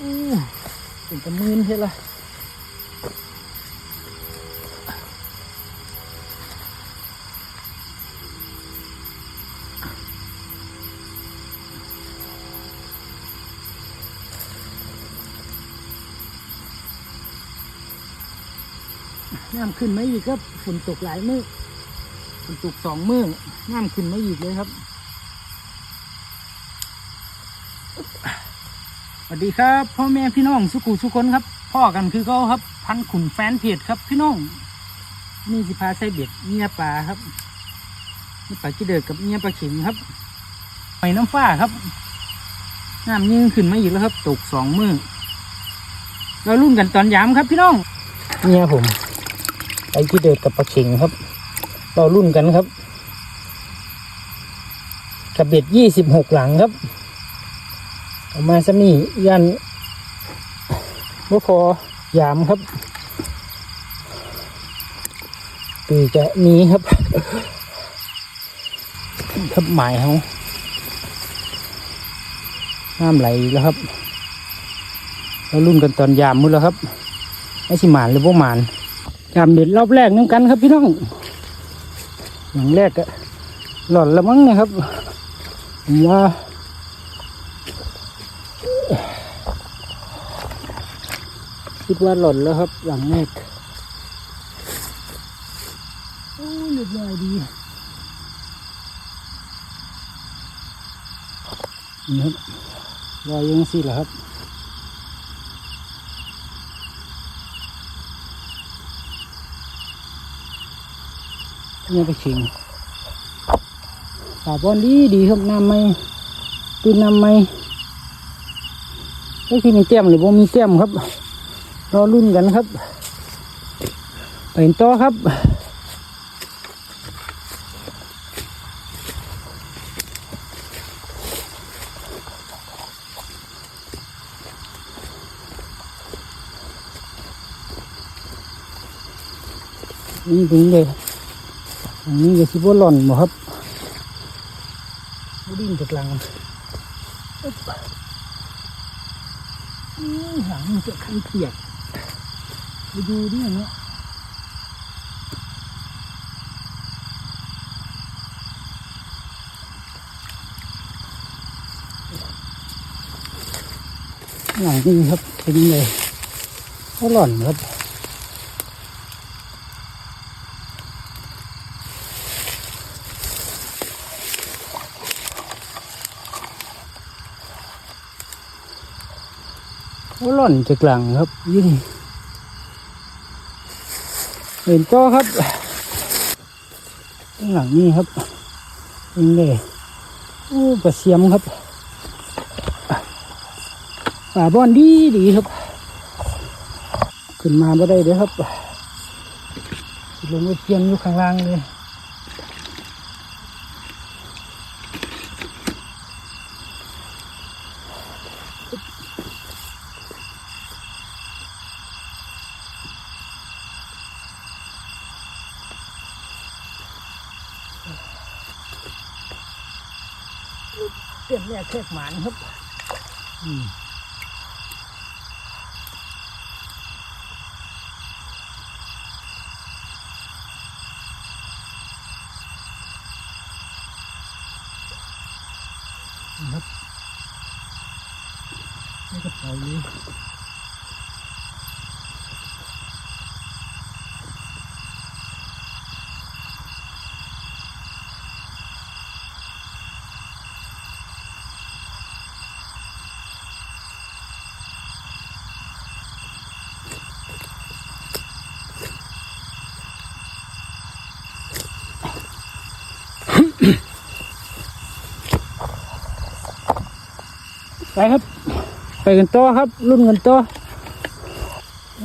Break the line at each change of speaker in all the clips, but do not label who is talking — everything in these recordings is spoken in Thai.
อู้เป็นกระมืนเท่ละน้ำขึ้นไมาอีกครับฝนตกหลายมือฝนตกสองมือน้ำขึ้นไมาอีกเลยครับ วัสดีครับพ่อแม่พี่น้องสุขุสุคนครับ พ่อกันคือเขาครับ พันขุนแฟนเพจครับพี่น้องนี่สิพาใส่เบ็ดเมียปลาครับนี่ปลาจีเดือกับเมียปลาเข็งครับหอยน้ำฟ้าครับน้ำยิ่งขึ้นมาอีกแล้วครับ ตกสองมือเรารุ่นกันตอนยามครับพี่น้องเนี่ยผมปลาจีเดือกับปลาเข็งครับ เรารุ่นกันครับกับเบ็ดยี่สิบหกหลังครับ เอามาสนี่ยันบ่พอยามครับปีจะหนี้ครับครับหมายเขาน้ำไหลแล้วครับเรารุ่นกันตอนยามมื้อแล้วครับไม่ใช่หมานหรือบ่หมานยามเด็ดรอบแรกน้ำกันครับพี่น้องอย่างแรกอะหล่อนละมั้งนะครับผมว่า คิดว่าหล่นแล้วครับ หลังแรกโอ้ยเรียบร้อยดีนี่ครับรอยยังสิเหรอครับเนี่ยไปชิงป่าบอนดีดีครับน้ำไม่ตื่นน้ำไม่ไอ้ที่มีแก้มหรือบ่มีแก้มครับ รอรุ่นกันครับ ไปต่อครับนี่ถึงเลยอันนี้ก็สิบหล่อนบ่ครับดิ้นจากหลังอืมหลังจะคันเปียก ไปดูดิอย่างเงี้ยหลังนี้ครับเป็นยังไงก็หล่อนครับก็หล่อนจากลังครับยิ่ง เห็นก็ครับข้างหลังนี้ครับยิงเลยอู้กระเสียมครับป่าบอนดีดีครับ ขึ้นมาไม่ได้เลยครับลงไปเพียงอยู่ข้างล่างเลย เต็มแม่แคกหมานครับ อืมนี่ครับนี่กระเป๋าเลยไป ครับ ไปกันต่อครับ รุ่นกันต่อ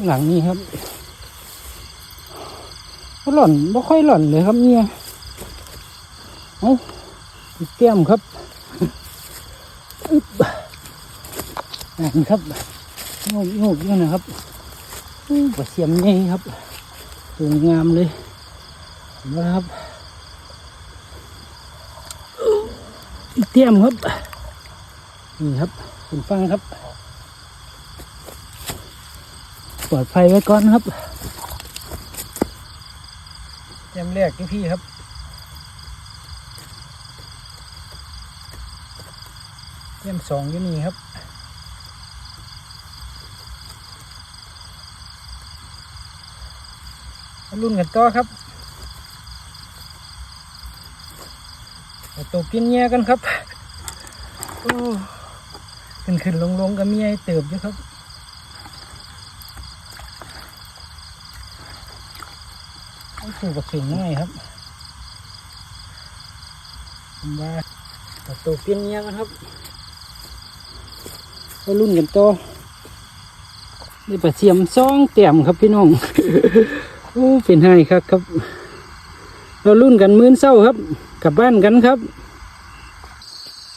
หลังนี้ครับหล่อนบ่ค่อยหล่อนเลยครับเนี่ยเอาอีกแก้มครับอึ๊บนั่ครับโงกโงกนี่นะครับอู้ปลาเสียมใหญ่ครับตัวงามเลยนะครับอีกแก้มครับ นี่ครับคุณฟังครับปลอดภัยไว้ก่อนครับเตรียมแรกที่พี่ครับเตรียมสองอยู่นี่ครับรุ่นกันต่อครับตัวกินเงี้ยกันครับโอ้ ขึ้นขึ้นลงลงๆก็มีให้เติบอยู่ครับต้องสูบกับเข่งง่ายครับผมว่าเอาตัวกินเงี้ยกันครับมารุ่นกันโต่อนี่ปลาเสียมซองเตี่ยมครับพี่น้องโอ้เป็นไห้ครับครับ เรารุ่นกันมื้อนเศร้าครับ กลับบ้านกันครับ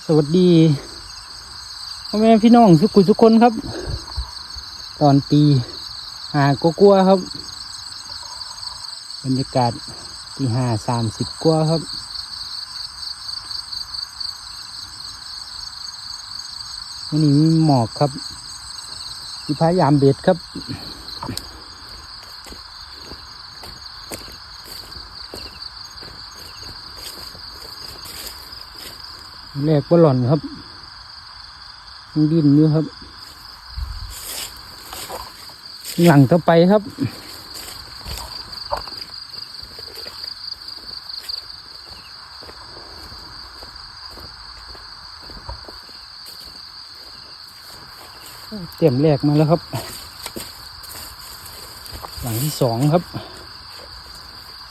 สวัสดี พ่อแม่พี่น้องทุกคนทุกคนครับ ตอนตีหากกลัวครับ บรรยากาศตีห้าสามสิบกว่าครับวันนี้มีหมอกครับที่พยายามเบ็ดครับแรกว่าหล่อนครับ ดินอยู่ครับ หลังต่อไปครับเตรียมแรกมาแล้วครับ หลังที่สองครับ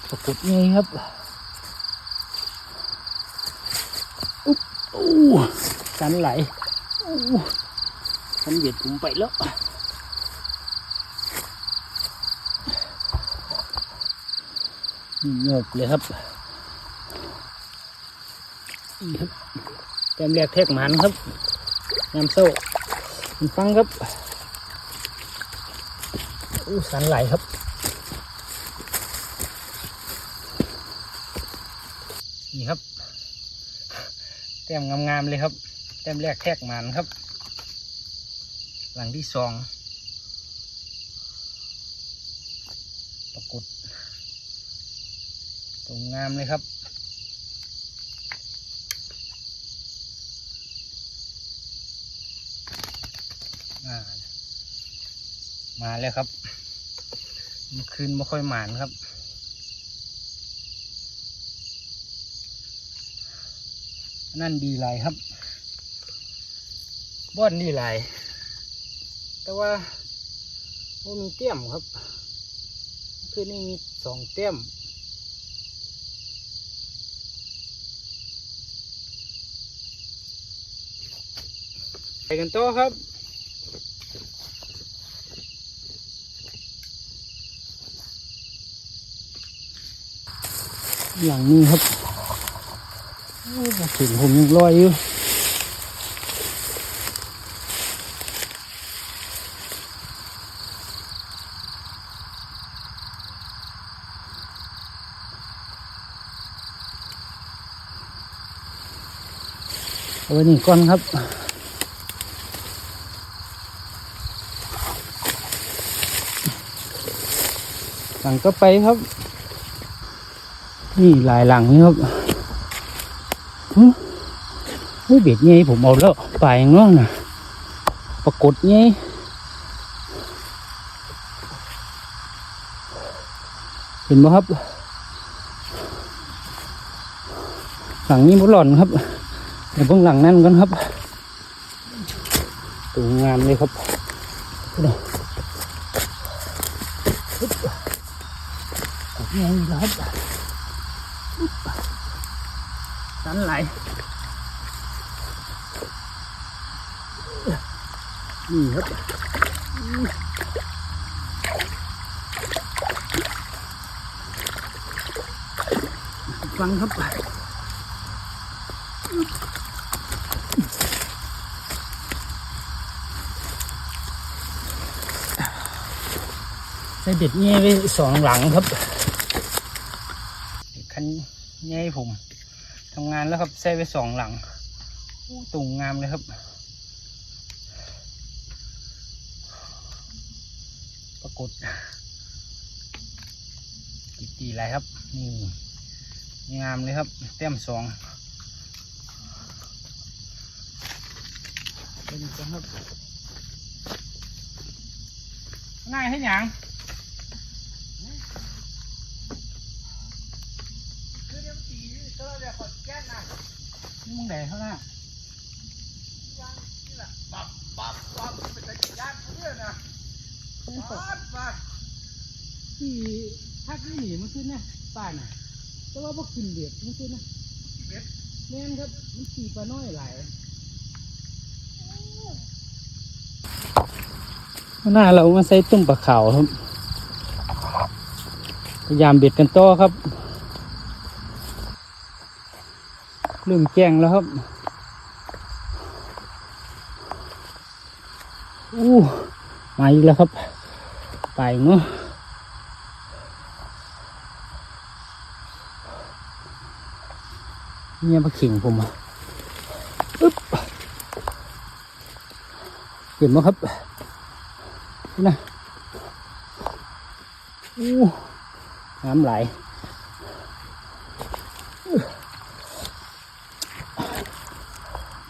ปรากฏไงครับโอ้กันไหล โอ้กันเบียดผมไปแล้วเงบเลยครับนี่ครับแต้มแรกแทกหมันครับน้ำโซ่มันฟังครับโอ้สันไหลครับนี่ครับแต้มงามๆเลยครับ ต้มแรกแทกหมันครับ หลังที่สองปรากฏตรงงามเลยครับมาแล้วครับเมื่อคืนไม่ค่อยหมานครับ นั่นดีหลายครับ บ้อนดีหลาย แต่ว่าบ่มีเตี้ยมครับ คือนี่มีสองเตี้ยมไปกันต่อครับอย่างนี้ครับโอ้ยถึงผมยังลอยอยู่ เอาไว้นี่ก่อนครับหลังก็ไปครับ นี่หลายหลังนี่ครับเฮ้ยเบ็ดไงผมเอาแล้วปลายงนั้นะปรากฏไงเห็นไหมครับ หลังนี้มันหล่อนครับ บื้องหลังนั่นกันครับตัวงามเลยครับดูปึ๊บกดยังครับปึ๊บสันไหลนี่ครับฟังครับ ใส่เด็ดเงี้ยไปสองหลังครับคันเงี้ยผมทำงานแล้วครับใส่ไปสองหลังอู้ตุ่งงามเลยครับปรากฏกีตีไรครับนี่งามเลยครับเต็มสองเป็นจังครับง่ายให้หยัง มึงแดดเขาหน้าขี่ทักหนีมันขึ้นนะป่าน่ะแต่ว่าพวกกินเบียดมันขึ้นนะแม่นครับมันขี่ปลาน้อยหลายหน้าเรามาใส่ตุ้มปลาขาวครับพยายามเบ็ดกันต่อครับ เริ่มแจ้งแล้วครับอู้มาอีกแล้วครับ ไปเนาะเนี่ยมาขิงผมอะอึ๊บเห็นไหมครับนี่นะอู้น้ำไหลอื้อ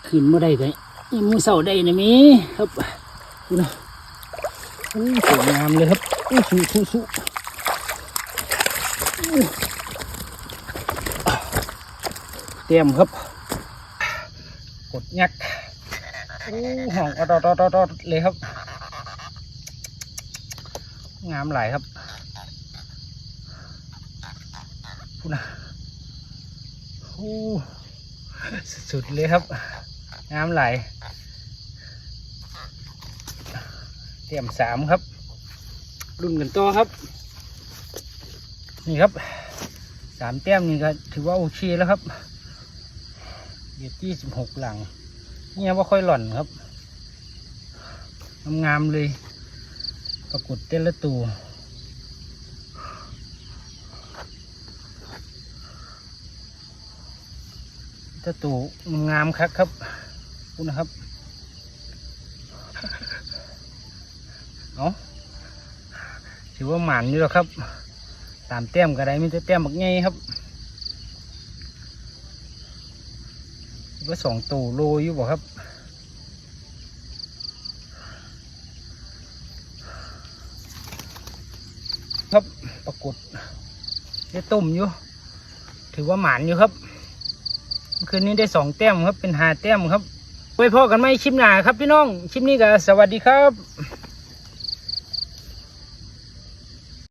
ขึ้นมาได้เลยยังมูเสาได้นะมีครับดูนะอู้สวยงามเลยครับอู้สู้สู้สู้เตรียมครับกดยักโอ้ห่องอดอดอดอดเลยครับ งามหลายครับพูดนะโอ้สุดเลยครับ งามหลายเตรียมสามครับ รุ่นกันต่อครับ นี่ครับสามแต้มนี่ก็ถือว่าโอเคแล้วครับเบียดยี่สิบหกหลัง เนี่ยว่าค่อยหล่อนครับงามๆเลย ปรากฏเต้นละตัวตะตูงามคักครับ คุณนะครับ เอาถือว่าหมานอยู่แล้วครับ ตามแต้มก็ได้ไมแต่ได้แต้มบักไงครับว่าสองตูโลอยู่บ่ครับครับปรากฏได้ต้มอยู่ ถือว่าหมานอยู่ครับเมื่อคืนนี้ได้สองแต้มครับ เป็นหาแต้มครับ ไว้พอกันไหมคลิปหน้าครับพี่น้อง คลิปนี้ก็สวัสดีครับ